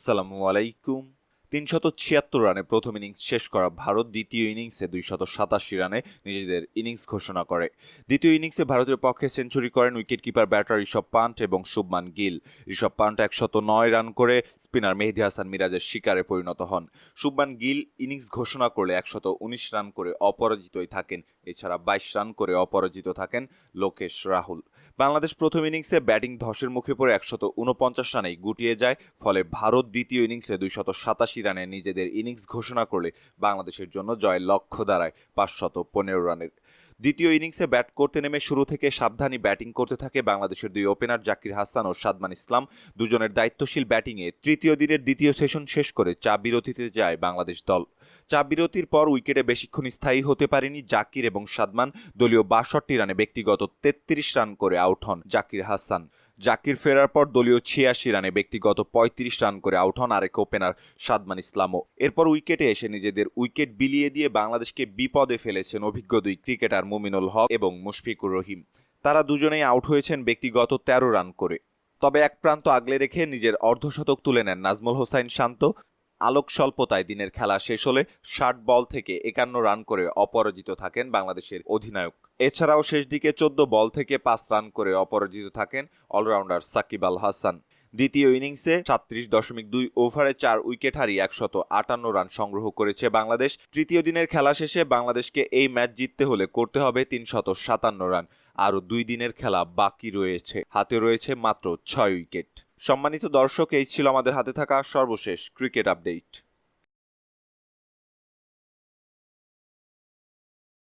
আসসালামু আলাইকুম। তিনশত ছিয়াত্তর রানে প্রথম ইনিংস শেষ করা ভারত দ্বিতীয় ইনিংসে দুইশত সাতাশি রানে নিজেদের ইনিংস ঘোষণা করে। দ্বিতীয় ইনিংসে ভারতের পক্ষে সেঞ্চুরি করেন উইকেটকিপার, ব্যাটার ঋষভ পান্ট এবং শুভমান গিল। ঋষভ পান্ট একশত নয় রান করে স্পিনার মেহেদি হাসান মিরাজের শিকারে পরিণত হন। শুভমান গিল ইনিংস ঘোষণা করলে একশত উনিশ রান করে অপরাজিতই থাকেন। এছাড়া বাইশ রান করে অপরাজিত থাকেন লোকেশ রাহুল। বাংলাদেশ প্রথম ইনিংসে ব্যাটিং ধসের মুখে পড়ে একশত উনপঞ্চাশ রানেই গুটিয়ে যায়। ফলে ভারত দ্বিতীয় ইনিংসে দুইশত সাতাশি রানে নিজেদের ইনিংস ঘোষণা করলে বাংলাদেশের জন্য জয়ের লক্ষ্য দাঁড়ায় পাঁচশত পনেরো রানের। দ্বিতীয় ইনিংসে ব্যাট করতে নেমে শুরু থেকে সাবধানী ব্যাটিং করতে থাকে বাংলাদেশের দুই ওপেনার জাকির হাসান ও সাদমান ইসলাম। দুজনের দায়িত্বশীল ব্যাটিংয়ে তৃতীয় দিনের দ্বিতীয় সেশন শেষ করে চা বিরতিতে যায় বাংলাদেশ দল। চা বিরতির পর উইকেটে বেশিক্ষণ স্থায়ী হতে পারেনি জাকির এবং সাদমান। দলীয় বাষট্টি রানে ব্যক্তিগত তেত্রিশ রান করে আউট হন জাকির হাসান। জাকির ফেরার পর দলীয় ছিয়াশি রানে ব্যক্তিগত পঁয়ত্রিশ রান করে আউট হন আরেক ওপেনার সাদমান ইসলামও। এরপর উইকেটে এসে নিজেদের উইকেট বিলিয়ে দিয়ে বাংলাদেশকে বিপদে ফেলেছেন অভিজ্ঞ দুই ক্রিকেটার মুমিনুল হক এবং মুশফিকুর রহিম। তারা দুজনেই আউট হয়েছেন ব্যক্তিগত তেরো রান করে। তবে এক প্রান্ত আগলে রেখে নিজের অর্ধশতক তুলে নেন নাজমুল হোসাইন শান্ত। আলোক স্বল্পতায় দিনের খেলা শেষ হলে ষাট বল থেকে একান্ন রান করে অপরাজিত থাকেন বাংলাদেশের অধিনায়ক। এছাড়াও শেষ দিকে চোদ্দ বল থেকে পাঁচ রান করে অপরাজিত থাকেন অলরাউন্ডার সাকিব আল হাসান। দ্বিতীয় ইনিংসে সাত্রিশ দশমিক দুই ওভারে চার উইকেট হারিয়ে একশত আটান্ন রান সংগ্রহ করেছে বাংলাদেশ। তৃতীয় দিনের খেলা শেষে বাংলাদেশকে এই ম্যাচ জিততে হলে করতে হবে তিনশত সাতান্ন রান। আরও দুই দিনের খেলা বাকি রয়েছে। হাতে রয়েছে মাত্র ছয় উইকেট। সম্মানিত দর্শক, এই ছিল আমাদের হাতে থাকা সর্বশেষ ক্রিকেট আপডেট।